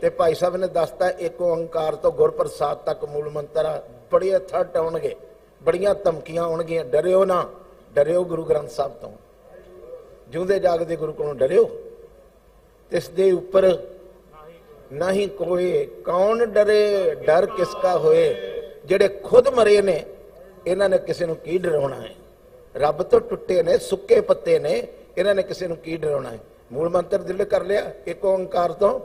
ਤੇ ਭਾਈ ਸਾਹਿਬ ਨੇ ਦੱਸਤਾ ਇੱਕ ਓੰਕਾਰ ਤੋਂ ਗੁਰਪ੍ਰਸਾਦ ਤੱਕ ਮੂਲ ਮੰਤਰ ਬੜੇ ਥਰਟ ਆਉਣਗੇ, ਬੜੀਆਂ ਧਮਕੀਆਂ ਆਉਣਗੀਆਂ, ਡਰਿਓ ਨਾ, ਡਰਿਓ ਗੁਰੂ ਗ੍ਰੰਥ ਸਾਹਿਬ ਤੋਂ। ਜਿਉਂਦੇ ਜਾਗਦੇ ਗੁਰੂ ਕੋਲੋਂ ਡਰਿਓ। ਤਿਸ ਦੇ ਉੱਪਰ ਨਹੀਂ ਕੋਏ ਕੌਣ ਡਰੇ, ਡਰ ਕਿਸਕਾ ਹੋਏ, ਜਿਹੜੇ ਖੁਦ ਮਰੇ ਨੇ, ਇਹਨਾਂ ਨੇ ਕਿਸੇ ਨੂੰ ਕੀ ਡਰਾਉਣਾ ਹੈ? ਰੱਬ ਤੋਂ ਟੁੱਟੇ ਨੇ, ਸੁੱਕੇ ਪੱਤੇ ਨੇ, ਇਹਨਾਂ ਨੇ ਕਿਸੇ ਨੂੰ ਕੀ ਡਰਾਉਣਾ ਹੈ? ਮੂਲ ਮੰਤਰ ਦਿਲ ਕਰ ਲਿਆ, ਇੱਕ ਓੰਕਾਰ ਤੋਂ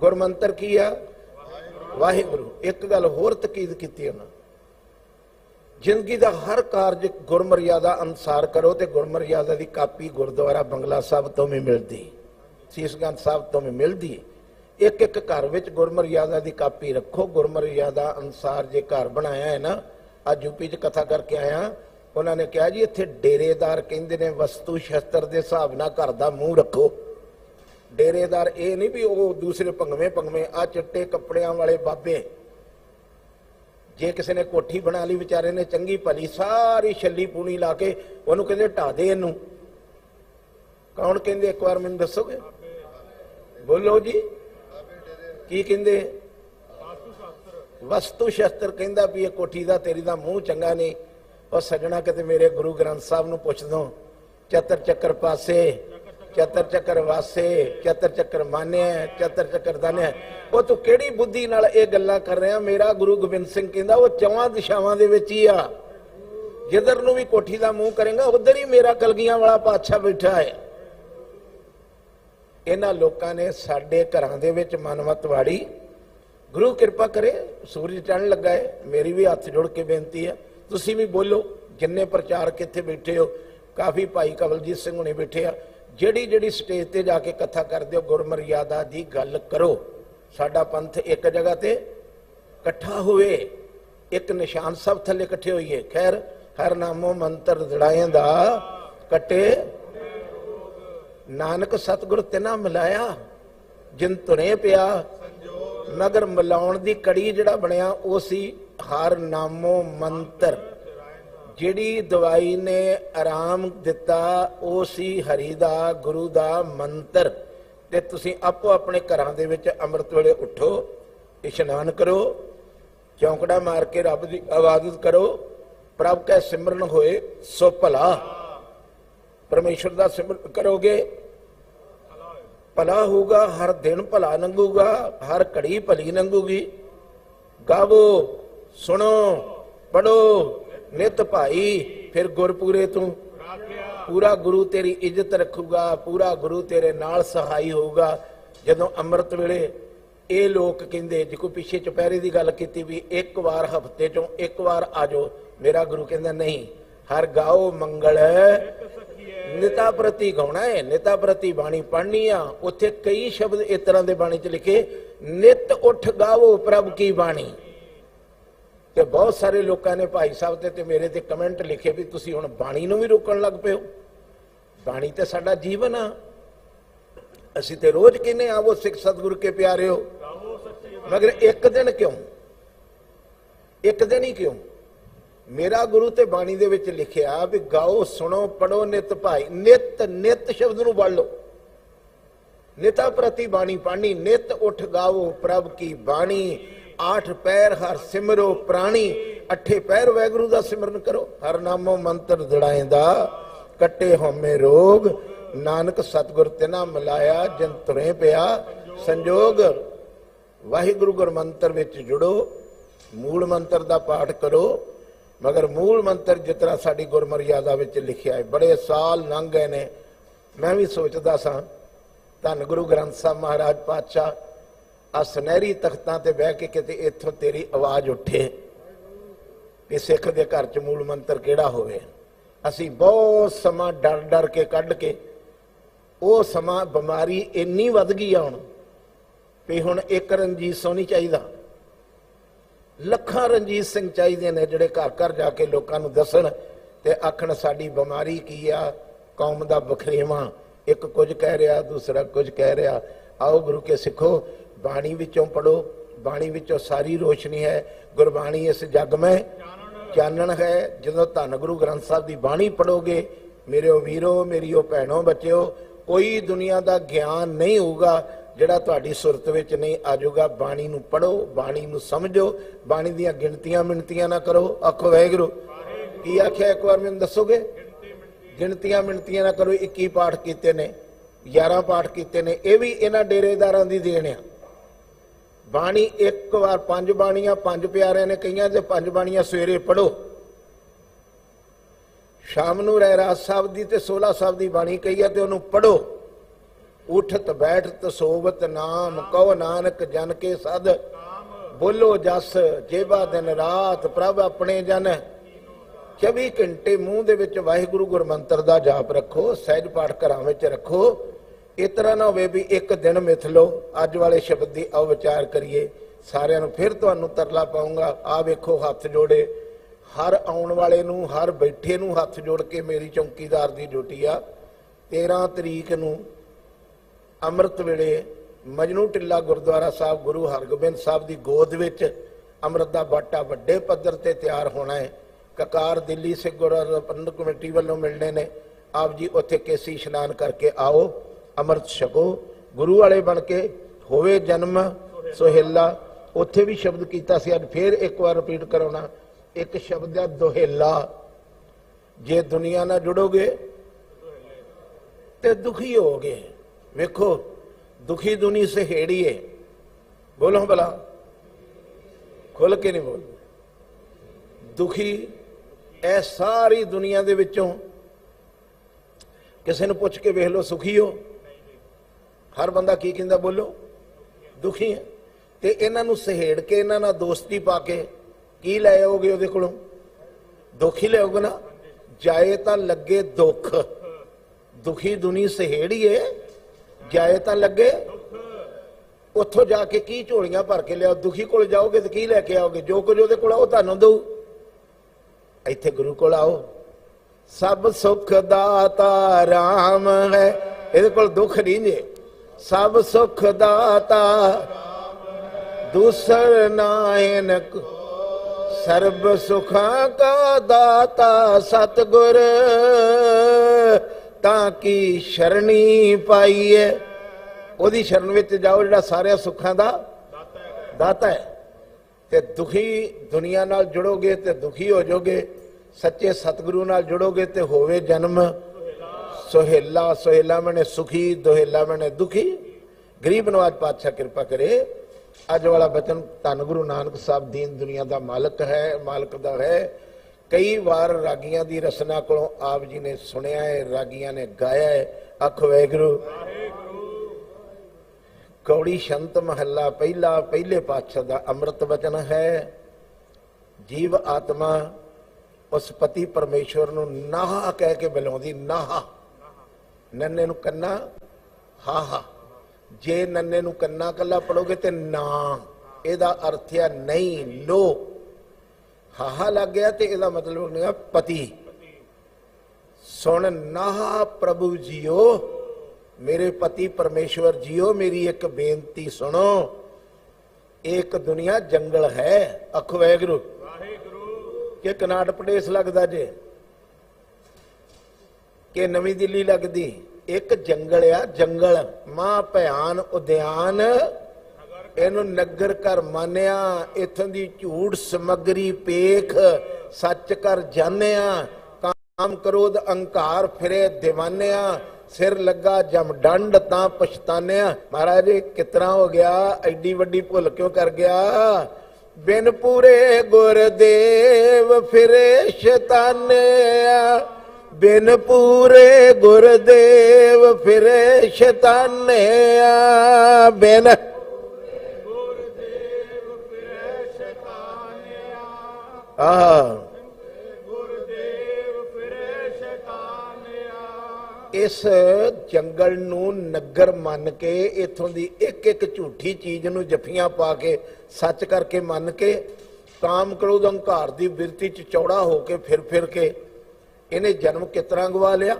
ਗੁਰਮੰਤਰ ਕੀ ਆ? ਵਾਹਿਗੁਰੂ। ਇੱਕ ਗੱਲ ਹੋਰ ਤਕੀਦ ਕੀਤੀ ਉਹਨਾਂ ਜ਼ਿੰਦਗੀ ਦਾ ਹਰ ਕਾਰਜ ਗੁਰਮਰਿਆਦਾ ਅਨੁਸਾਰ ਕਰੋ ਤੇ ਗੁਰਮਰਿਆਦਾ ਦੀ ਕਾਪੀ ਗੁਰਦੁਆਰਾ ਬੰਗਲਾ ਸਾਹਿਬ ਤੋਂ ਵੀ ਮਿਲਦੀ। ਸੀਸਗੰਜ ਸਾਹਿਬ ਤੋਂ ਵੀ ਮਿਲਦੀ। ਇੱਕ ਇੱਕ ਘਰ ਵਿੱਚ ਗੁਰਮਰਿਆਦਾ ਦੀ ਕਾਪੀ ਰੱਖੋ। ਗੁਰਮਰਿਆਦਾ ਅਨੁਸਾਰ ਜੇ ਘਰ ਬਣਾਇਆ ਹੈ ਨਾ, ਅੱਜ ਯੂਪੀ 'ਚ ਕਥਾ ਕਰਕੇ ਆਇਆ, ਉਹਨਾਂ ਨੇ ਕਿਹਾ ਜੀ, ਇੱਥੇ ਡੇਰੇਦਾਰ ਕਹਿੰਦੇ ਨੇ, ਵਸਤੂ ਸ਼ਸਤਰ ਦੇ ਹਿਸਾਬ ਨਾਲ ਘਰ ਦਾ ਮੂੰਹ ਰੱਖੋ। ਡੇਰੇਦਾਰ ਇਹ ਨਹੀਂ ਵੀ ਉਹ ਦੂਸਰੇ ਭੰਗਵੇਂ ਭੰਗਵੇਂ ਆ ਚਿੱਟੇ ਕੱਪੜਿਆਂ ਵਾਲੇ ਬਾਬੇ। ਜੇ ਕਿਸੇ ਨੇ ਕੋਠੀ ਬਣਾ ਲਈ, ਵਿਚਾਰੇ ਨੇ ਚੰਗੀ ਭਲੀ ਸਾਰੀ ਛੱਲੀ ਪੂਣੀ ਲਾ ਕੇ ਉਹਨੂੰ ਕਹਿੰਦੇ ਢਾ ਦੇ ਇਹਨੂੰ। ਕੌਣ ਕਹਿੰਦੇ? ਇੱਕ ਵਾਰ ਮੈਨੂੰ ਦੱਸੋਗੇ? ਬੋਲੋ ਜੀ। ਕੀ ਕਹਿੰਦੇ? ਵਸਤੂ ਸ਼ਸਤਰ ਕਹਿੰਦਾ ਵੀ ਇਹ ਕੋਠੀ ਦਾ, ਤੇਰੀ ਦਾ ਮੂੰਹ ਚੰਗਾ ਨਹੀਂ। ਉਹ ਸੱਜਣਾ ਕਿਤੇ ਮੇਰੇ ਗੁਰੂ ਗ੍ਰੰਥ ਸਾਹਿਬ ਨੂੰ ਪੁੱਛ ਦੋ ਚਤਰ ਚੱਕਰ ਪਾਸੇ ਚਤਰ ਚੱਕਰ ਵਾਸੇ, ਚਤਰ ਚੱਕਰ ਮਾਨਿਆ ਚਤਰ ਚੱਕਰ ਦਾਨਿਆ ਉਹ ਤੂੰ ਕਿਹੜੀ ਬੁੱਧੀ ਨਾਲ ਇਹ ਗੱਲਾਂ ਕਰ ਰਿਹਾ? ਮੇਰਾ ਗੁਰੂ ਗੋਬਿੰਦ ਸਿੰਘ ਕਹਿੰਦਾ, ਉਹ ਚੌਵਾਂ ਦਿਸ਼ਾਵਾਂ ਦੇ ਵਿੱਚ ਹੀ ਆ। ਜਿੱਧਰ ਨੂੰ ਵੀ ਕੋਠੀ ਦਾ ਮੂੰਹ ਕਰੇਗਾ, ਉਧਰ ਹੀ ਮੇਰਾ ਕਲਗੀਆਂ ਵਾਲਾ ਪਾਤਸ਼ਾਹ ਬੈਠਾ ਹੈ। ਇਹਨਾਂ ਲੋਕਾਂ ਨੇ ਸਾਡੇ ਘਰਾਂ ਦੇ ਵਿੱਚ ਮਨਮਤ ਵਾੜੀ। ਗੁਰੂ ਕਿਰਪਾ ਕਰੇ, ਸੂਰਜ ਚੜ੍ਹਨ ਲੱਗਾ ਹੈ। ਮੇਰੀ ਵੀ ਹੱਥ ਜੋੜ ਕੇ ਬੇਨਤੀ ਹੈ, ਤੁਸੀਂ ਵੀ ਬੋਲੋ, ਜਿੰਨੇ ਪ੍ਰਚਾਰਕ ਇੱਥੇ ਬੈਠੇ ਹੋ। ਕਾਫੀ ਭਾਈ ਕਵਲਜੀਤ ਸਿੰਘ ਹੁਣੇ ਬੈਠੇ ਆ। ਜਿਹੜੀ ਜਿਹੜੀ ਸਟੇਜ ਤੇ ਜਾ ਕੇ ਕਥਾ ਕਰਦੇ ਹੋ, ਗੁਰਮਰਿਆਦਾ ਦੀ ਗੱਲ ਕਰੋ। ਸਾਡਾ ਪੰਥ ਇੱਕ ਜਗ੍ਹਾ ਤੇ ਇਕੱਠਾ ਹੋਵੇ, ਇੱਕ ਨਿਸ਼ਾਨ ਸਭ ਥੱਲੇ ਇਕੱਠੇ ਹੋਈਏ। ਖੈਰ, ਹਰ ਨਾਮੋ ਮੰਤਰ ਦੜਾਇਆਂ ਦਾ ਕੱਟੇ। ਨਾਨਕ ਸਤਿਗੁਰ ਤਿਨਾ ਮਿਲਾਇਆ, ਜਿਨ ਤੁਰੇ ਪਿਆ। ਮਗਰ ਮਿਲਾਉਣ ਦੀ ਕੜੀ ਜਿਹੜਾ ਬਣਿਆ, ਉਹ ਸੀ ਹਰ ਨਾਮੋ ਮੰਤਰ। ਜਿਹੜੀ ਦਵਾਈ ਨੇ ਆਰਾਮ ਦਿੱਤਾ, ਉਹ ਸੀ ਹਰੀ ਦਾ, ਗੁਰੂ ਦਾ ਮੰਤਰ। ਤੇ ਤੁਸੀਂ ਆਪੋ ਆਪਣੇ ਘਰਾਂ ਦੇ ਵਿੱਚ ਅੰਮ੍ਰਿਤ ਵੇਲੇ ਉਠੋ, ਇਸ਼ਨਾਨ ਕਰੋ, ਚੌਂਕੜਾ ਮਾਰ ਕੇ ਰੱਬ ਦੀ ਇਬਾਦਤ ਕਰੋ, ਪ੍ਰਭ ਕੈ ਸਿਮਰਨ ਹੋਏ, ਸੋ ਭਲਾ। ਪਰਮੇਸ਼ਰ ਦਾ ਸਿਮਰਨ ਕਰੋਗੇ? ਭਲਾ ਹੋਊਗਾ, ਹਰ ਦਿਨ ਭਲਾ ਲੰਘੂਗਾ ਹਰ ਘੜੀ ਭਲੀ ਲੰਘੂਗੀ ਗਾਵੋ, ਸੁਣੋ ਪੜੋ ਨਿਤ ਭਾਈ, ਫਿਰ ਗੁਰਪੂਰੇ ਤੂੰ। ਪੂਰਾ ਗੁਰੂ ਤੇਰੀ ਇੱਜ਼ਤ ਰੱਖੂਗਾ, ਪੂਰਾ ਗੁਰੂ ਤੇਰੇ ਨਾਲ ਸਹਾਈ ਹੋਊਗਾ। ਜਦੋਂ ਅੰਮ੍ਰਿਤ ਵੇਲੇ ਇਹ ਲੋਕ ਕਹਿੰਦੇ ਜੇ ਕੋਈ ਪਿੱਛੇ ਚੁਪਹਿਰੇ ਦੀ ਗੱਲ ਕੀਤੀ ਵੀ ਇੱਕ ਵਾਰ ਹਫ਼ਤੇ ਚੋਂ ਇੱਕ ਵਾਰ ਆਜੋ ਮੇਰਾ ਗੁਰੂ ਕਹਿੰਦਾ, ਨਹੀਂ, ਹਰ ਗਾਓ ਮੰਗਲ। ਨਿਤਾ ਪ੍ਰਤੀ ਗਾਉਣਾ ਹੈ ਨਿਤਾ ਪ੍ਰਤੀ ਬਾਣੀ ਪੜ੍ਹਨੀ ਆ। ਉੱਥੇ ਕਈ ਸ਼ਬਦ ਇਸ ਤਰ੍ਹਾਂ ਦੇ ਬਾਣੀ ਚ ਲਿਖੇ, ਨਿਤ ਉੱਠ ਗਾਵੋ ਪ੍ਰਭ ਕੀ ਬਾਣੀ। ਤੇ ਬਹੁਤ ਸਾਰੇ ਲੋਕਾਂ ਨੇ ਭਾਈ ਸਾਹਿਬ ਤੇ ਤੇ ਮੇਰੇ ਤੇ ਕਮੈਂਟ ਲਿਖੇ ਵੀ ਤੁਸੀਂ ਹੁਣ ਬਾਣੀ ਨੂੰ ਵੀ ਰੋਕਣ ਲੱਗ ਪਏ ਹੋ। ਬਾਣੀ ਤੇ ਸਾਡਾ ਜੀਵਨ ਆ। ਅਸੀਂ ਤੇ ਰੋਜ਼ ਕਹਿੰਨੇ ਆਵੋ ਸਿੱਖ ਸਤਿਗੁਰੂ ਕੇ ਪਿਆਰੇ ਹੋ। ਮਗਰ ਇੱਕ ਦਿਨ ਕਿਉਂ? ਇੱਕ ਦਿਨ ਹੀ ਕਿਉਂ? ਮੇਰਾ ਗੁਰੂ ਤੇ ਬਾਣੀ ਦੇ ਵਿੱਚ ਲਿਖਿਆ ਵੀ ਗਾਓ, ਸੁਣੋ ਪੜੋ ਨਿਤ ਭਾਈ। ਨਿਤ ਨਿਤ ਸ਼ਬਦ ਨੂੰ ਪੜ ਲਓ। ਨਿਤਾ ਪ੍ਰਤੀ ਬਾਣੀ ਪਾਣੀ ਨਿਤ ਉਠ ਗਾਵੋ ਪ੍ਰਭ ਕੀ ਬਾਣੀ। ਆਠ ਪੈਰ ਹਰ ਸਿਮਰੋ ਪ੍ਰਾਣੀ, ਅਠੇ ਪੈਰ ਵੈਗੁਰੂ ਦਾ ਸਿਮਰਨ ਕਰੋ। ਹਰ ਨਾਮੋ ਮੰਤਰ ਦੜਾਏਂਦਾ ਕੱਟੇ ਹਉਮੈ ਰੋਗ, ਨਾਨਕ ਸਤਗੁਰ ਤਿਨਾ ਮਿਲਾਇਆ, ਜਨ ਤੁਰੇ ਪਿਆ। ਸੰਜੋਗ, ਵਾਹਿਗੁਰੂ ਗੁਰ ਮੰਤਰ ਵਿੱਚ ਜੁੜੋ, ਮੂਲ ਮੰਤਰ ਦਾ ਪਾਠ ਕਰੋ। ਮਗਰ ਮੂਲ ਮੰਤਰ ਜਿਤਨਾ ਸਾਡੀ ਗੁਰਮਰਿਆਦਾ ਵਿੱਚ ਲਿਖਿਆ ਹੈ, ਬੜੇ ਸਾਲ ਲੰਘ ਗਏ ਨੇ। ਮੈਂ ਵੀ ਸੋਚਦਾ ਸਾਂ, ਧੰਨ ਗੁਰੂ ਗ੍ਰੰਥ ਸਾਹਿਬ ਮਹਾਰਾਜ ਪਾਤਸ਼ਾਹ ਆ ਸੁਨਹਿਰੀ ਤਖਤਾਂ ਤੇ ਬਹਿ ਕੇ ਕਿਤੇ ਇੱਥੋਂ ਤੇਰੀ ਆਵਾਜ਼ ਉੱਠੇ। ਕਿ ਸਿੱਖ ਦੇ ਘਰ ਚ ਮੂਲ ਮੰਤਰ ਕਿਹੜਾ ਹੋਵੇ? ਅਸੀਂ ਬਹੁਤ ਸਮਾਂ ਡਰ ਡਰ ਕੇ ਕੱਢ ਕੇ ਉਹ ਸਮਾਂ ਬਿਮਾਰੀ ਇੰਨੀ ਵੱਧ ਗਈ ਆ ਹੁਣ ਵੀ ਹੁਣ ਇੱਕ ਰਣਜੀਤ ਸਿੰਘ ਨਹੀਂ ਚਾਹੀਦਾ। ਲੱਖਾਂ ਰਣਜੀਤ ਸਿੰਘ ਚਾਹੀਦੇ ਨੇ ਜਿਹੜੇ ਘਰ ਘਰ ਜਾ ਕੇ ਲੋਕਾਂ ਨੂੰ ਦੱਸਣ ਤੇ ਆਖਣ ਸਾਡੀ ਬਿਮਾਰੀ ਕੀ ਆ? ਕੌਮ ਦਾ ਬਖਰੇਵਾ। ਇੱਕ ਕੁਝ ਕਹਿ ਰਿਹਾ, ਦੂਸਰਾ ਕੁਝ ਕਹਿ ਰਿਹਾ। ਆਓ ਗੁਰੂ ਕੇ ਸਿੱਖੋ। ਬਾਣੀ ਵਿੱਚੋਂ ਪੜੋ ਬਾਣੀ ਵਿੱਚੋਂ ਸਾਰੀ ਰੋਸ਼ਨੀ ਹੈ। ਗੁਰਬਾਣੀ ਇਸ ਜਗ ਮੈਂ ਚਾਨਣ ਹੈ। ਜਦੋਂ ਧੰਨ ਗੁਰੂ ਗ੍ਰੰਥ ਸਾਹਿਬ ਦੀ ਬਾਣੀ ਪੜੋਗੇ ਮੇਰੇ ਉਹ ਵੀਰੋ ਮੇਰੀ ਉਹ ਭੈਣੋ, ਬੱਚਿਓ, ਕੋਈ ਦੁਨੀਆ ਦਾ ਗਿਆਨ ਨਹੀਂ ਹੋਊਗਾ, ਜਿਹੜਾ ਤੁਹਾਡੀ ਸੁਰਤ ਵਿੱਚ ਨਹੀਂ ਆਜੂਗਾ ਬਾਣੀ ਨੂੰ ਪੜੋ ਬਾਣੀ ਨੂੰ ਸਮਝੋ, ਬਾਣੀ ਦੀਆਂ ਗਿਣਤੀਆਂ ਮਿਣਤੀਆਂ ਨਾ ਕਰੋ। ਆਖੋ ਵਾਹਿਗੁਰੂ, ਕੀ ਆਖਿਆ ਇੱਕ ਵਾਰ ਮੈਨੂੰ ਦੱਸੋਗੇ? ਗਿਣਤੀਆਂ ਮਿਣਤੀਆਂ ਨਾ ਕਰੋ। 21 ਪਾਠ ਕੀਤੇ ਨੇ 11 ਪਾਠ ਕੀਤੇ ਨੇ। ਇਹ ਵੀ ਇਹਨਾਂ ਡੇਰੇਦਾਰਾਂ ਦੀ ਦੇਣ ਆ। ਬਾਣੀ ਇੱਕ ਵਾਰ ਪੰਜ ਬਾਣੀਆਂ, ਪੰਜ ਪਿਆਰਿਆਂ ਨੇ ਕਹੀਆਂ ਤੇ ਪੰਜ ਬਾਣੀਆਂ ਸਵੇਰੇ ਪੜੋ ਸ਼ਾਮ ਨੂੰ ਰਹਿ ਰਾਤ ਸਾਹਿਬ ਦੀ ਤੇ 16 ਸਾਹਿਬ ਦੀ ਬਾਣੀ ਕਹੀ ਹੈ ਤੇ ਉਹਨੂੰ ਪੜੋ ਉਠਤ, ਬੈਠਤ, ਸੋਵਤ ਨਾਮ, ਕਉ ਨਾਨਕ ਜਨ ਕੇ ਸਦ। ਬੋਲੋ ਜਸ, ਜੇਬਾ ਦਿਨ ਰਾਤ, ਪ੍ਰਭ ਆਪਣੇ ਜਨ। 24 ਘੰਟੇ ਮੂੰਹ ਦੇ ਵਿੱਚ ਵਾਹਿਗੁਰੂ ਗੁਰਮੰਤਰ ਦਾ ਜਾਪ ਰੱਖੋ, ਸਹਿਜ ਪਾਠ ਘਰਾਂ ਵਿੱਚ ਰੱਖੋ। ਇਸ ਤਰ੍ਹਾਂ ਨਾ ਹੋਵੇ ਵੀ ਇੱਕ ਦਿਨ ਮਿਥ ਲਓ, ਅੱਜ ਵਾਲੇ ਸ਼ਬਦ ਦੀ ਆਓ ਵਿਚਾਰ ਕਰੀਏ। ਸਾਰਿਆਂ ਨੂੰ ਫਿਰ ਤੁਹਾਨੂੰ ਤਰਲਾ ਪਾਉਂਗਾ। ਆ ਵੇਖੋ, ਹੱਥ ਜੋੜੇ। ਹਰ ਆਉਣ ਵਾਲੇ ਨੂੰ, ਹਰ ਬੈਠੇ ਨੂੰ ਹੱਥ ਜੋੜ ਕੇ ਮੇਰੀ ਚੌਕੀਦਾਰ ਦੀ ਡਿਊਟੀ ਆ। 13 ਤਰੀਕ ਨੂੰ ਅੰਮ੍ਰਿਤ ਵੇਲੇ ਮਜਨੂ ਟਿੱਲਾ ਗੁਰਦੁਆਰਾ ਸਾਹਿਬ ਗੁਰੂ ਹਰਗੋਬਿੰਦ ਸਾਹਿਬ ਦੀ ਗੋਦ ਵਿੱਚ ਅੰਮ੍ਰਿਤ ਦਾ ਬਾਟਾ ਵੱਡੇ ਪੱਧਰ ਤੇ ਤਿਆਰ ਹੋਣਾ ਹੈ। ਕਕਾਰ ਦਿੱਲੀ ਸਿੱਖ ਗੁਰਦੁਆਰਾ ਪ੍ਰਬੰਧਕ ਕਮੇਟੀ ਵੱਲੋਂ ਮਿਲਣੇ ਨੇ। ਆਪ ਜੀ ਉੱਥੇ ਕੇਸੀ ਇਸ਼ਨਾਨ ਕਰਕੇ ਆਓ। ਅੰਮ੍ਰਿਤ ਛਕੋ। ਗੁਰੂ ਵਾਲੇ ਬਣ ਕੇ ਹੋਵੇ ਜਨਮ, ਸੁਹੇਲਾ। ਉੱਥੇ ਵੀ ਸ਼ਬਦ ਕੀਤਾ ਸੀ, ਅੱਜ ਫੇਰ ਇੱਕ ਵਾਰ ਰਿਪੀਟ ਕਰਾਉਣਾ। ਇੱਕ ਸ਼ਬਦ ਹੈ ਦੁਹੇਲਾ। ਜੇ ਦੁਨੀਆ ਨਾਲ ਜੁੜੋਗੇ ਤੇ ਦੁਖੀ ਹੋਗੇ ਵੇਖੋ, ਦੁਖੀ ਦੁਨੀ ਸਹੇੜੀਏ ਬੋਲੋ ਭਲਾ। ਖੁੱਲ ਕੇ ਨਹੀਂ ਬੋਲ ਦੁਖੀ ਇਹ ਸਾਰੀ ਦੁਨੀਆ ਦੇ ਵਿੱਚੋਂ ਕਿਸੇ ਨੂੰ ਪੁੱਛ ਕੇ ਵੇਖ ਲਓ, ਸੁਖੀ ਹੋ। ਹਰ ਬੰਦਾ ਕੀ ਕਹਿੰਦਾ, ਬੋਲੋ, ਦੁਖੀ ਹੈ। ਤੇ ਇਹਨਾਂ ਨੂੰ ਸਹੇੜ ਕੇ, ਇਹਨਾਂ ਨਾਲ ਦੋਸਤੀ ਪਾ ਕੇ ਕੀ ਲੈ ਆਓਗੇ ਉਹਦੇ ਕੋਲੋਂ? ਦੁੱਖ ਹੀ ਲਿਆਓਗੇ ਨਾ। ਜਾਏ ਤਾਂ ਲੱਗੇ ਦੁੱਖ। ਦੁਖੀ ਦੁਨੀ ਸਹੇੜੀਏ ਜਾਏ ਤਾਂ ਲੱਗੇ ਉੱਥੋਂ ਜਾ ਕੇ ਕੀ ਝੋਲੀਆਂ ਭਰ ਕੇ ਲਿਆਓ? ਦੁਖੀ ਕੋਲ ਜਾਓਗੇ ਤੇ ਕੀ ਲੈ ਕੇ ਆਓਗੇ? ਜੋ ਕੁਝ ਉਹਦੇ ਕੋਲ ਆ, ਉਹ ਤੁਹਾਨੂੰ ਦਊ। ਇੱਥੇ ਗੁਰੂ ਕੋਲ ਆਓ। ਸਭ ਸੁਖ ਦਾਤਾ ਰਾਮ ਹੈ। ਇਹਦੇ ਕੋਲ ਦੁੱਖ ਨਹੀਂ ਜੇ। ਸਭ ਸੁਖ ਦਾਤਾ, ਦੂਸਰ ਨਾਇਨ ਸਰਬ ਸੁਖਾਂ ਕਾ ਦਾਤਾ ਸਤਗੁਰ, ਤਾਂ ਕੀ ਸ਼ਰਣੀ ਪਾਈਏ? ਉਹਦੀ ਸ਼ਰਨ ਵਿੱਚ ਜਾਓ, ਜਿਹੜਾ ਸਾਰਿਆਂ ਸੁੱਖਾਂ ਦਾ ਦਾਤਾ ਹੈ। ਤੇ ਦੁਖੀ ਦੁਨੀਆ ਨਾਲ ਜੁੜੋਗੇ ਤੇ ਦੁਖੀ ਹੋ ਜਾਓਗੇ, ਸੱਚੇ ਸਤਿਗੁਰੂ ਨਾਲ ਜੁੜੋਗੇ ਤੇ ਹੋਵੇ ਜਨਮ। ਸੁਹੇਲਾ ਸੁਹੇਲਾ ਮਨੇ ਸੁਖੀ, ਦੁਹੇਲਾ ਮਨੇ ਦੁਖੀ। ਗਰੀਬ ਨਵਾਜ ਪਾਤਸ਼ਾਹ ਕਿਰਪਾ ਕਰੇ। ਅੱਜ ਵਾਲਾ ਬਚਨ ਧੰਨ ਗੁਰੂ ਨਾਨਕ ਸਾਹਿਬ ਦੀਨ ਦੁਨੀਆ ਦਾ ਮਾਲਕ ਹੈ, ਮਾਲਕ ਦਾ ਹੈ। ਕਈ ਵਾਰ ਰਾਗੀਆਂ ਦੀ ਰਸਨਾ ਕੋਲੋਂ ਆਪ ਜੀ ਨੇ ਸੁਣਿਆ ਹੈ, ਰਾਗੀਆਂ ਨੇ ਗਾਇਆ ਹੈ। ਅਖ ਵੈਗੁਰੂ ਕੌੜੀ ਸ਼ੰਤ ਮਹੱਲਾ, ਪਹਿਲਾ, ਪਹਿਲੇ ਪਾਤਸ਼ਾਹ ਦਾ ਅੰਮ੍ਰਿਤ ਵਚਨ ਹੈ। ਜੀਵ ਆਤਮਾ ਉਸ ਪਤੀ ਪਰਮੇਸ਼ਵਰ ਨੂੰ ਨਾਹ ਕਹਿ ਕੇ ਬੁਲਾਉਂਦੀ, ਨਾਹ। ਨੰਨੇ ਨੂੰ ਕੰਨਾ ਹਾ ਹਾ। ਜੇ ਨੰਨੇ ਨੂੰ ਕੰਨਾ ਕੱਲਾ ਪੜੋਗੇ ਤੇ ਨਾ। ਇਹਦਾ ਅਰਥ ਹੈ ਨਹੀਂ ਲੋ। ਹਾਹਾ ਲੱਗ ਗਿਆ ਤੇ ਇਹਦਾ ਮਤਲਬ ਨਿਕਲਿਆ ਪਤੀ। ਸੁਣ ਨਾਹ ਪ੍ਰਭੂ ਜੀਓ ਮੇਰੇ ਪਤੀ ਪਰਮੇਸ਼ਵਰ ਜੀਓ ਮੇਰੀ ਇੱਕ ਬੇਨਤੀ ਸੁਣੋ। ਇੱਕ ਦੁਨੀਆ ਜੰਗਲ ਹੈ ਅਖ ਵੈਗਰੂ। ਕਿ ਕਨਾਟ ਪ੍ਰਦੇਸ਼ ਲੱਗਦਾ ਜੇ। ਕਿ ਨਵੀਂ ਦਿੱਲੀ ਲੱਗਦੀ। ਇੱਕ ਜੰਗਲ ਆ, ਜੰਗਲ। ਮਾਂ ਭਿਆਨ ਉਦਿਆਨ। ਇਹਨੂੰ ਨਗਰ ਘਰ ਮੰਨਿਆ। ਇਥੋਂ ਦੀ ਝੂਠ ਸਮਗਰੀ ਪੇਖ। ਸੱਚ ਕਰ ਜਾਣਿਆ। ਕਾਮ ਕ੍ਰੋਧ ਅਹੰਕਾਰ ਫਿਰੇ دیਵਾਨਿਆ ਸਿਰ ਲੱਗਾ ਜਮ ਡੰਡ ਤਾਂ ਪਛਤਾਨਿਆ। ਮਹਾਰਾਜ ਇਹ ਕਿਤਨਾ ਹੋ ਗਿਆ? ਐਡੀ ਵੱਡੀ ਭੁੱਲ ਕਿਉਂ ਕਰ ਗਿਆ? ਬਿਨ ਪੂਰੇ ਗੁਰਦੇਵ ਫਿਰੇ ਸ਼ੈਤਾਨਿਆ। ਬਿਨ ਪੂਰੇ ਗੁਰਦੇਵ ਫਿਰੇ ਸ਼ੈਤਾਨਿਆ ਬਿਨ ਆ ਇਸ ਜੰਗਲ ਨੂੰ ਨਗਰ ਮੰਨ ਕੇ, ਇਥੋਂ ਦੀ ਇੱਕ ਇੱਕ ਝੂਠੀ ਚੀਜ਼ ਨੂੰ ਜੱਫੀਆਂ ਪਾ ਕੇ, ਸੱਚ ਕਰਕੇ ਮੰਨ ਕੇ, ਕਾਮ ਕ੍ਰੋਧ ਹੰਕਾਰ ਦੀ ਬਿਰਤੀ ਚ ਚੌੜਾ ਹੋ ਕੇ ਫਿਰ ਫਿਰ ਕੇ ਇਹਨੇ ਜਨਮ ਕਿਤਨਾ ਗਵਾ ਲਿਆ?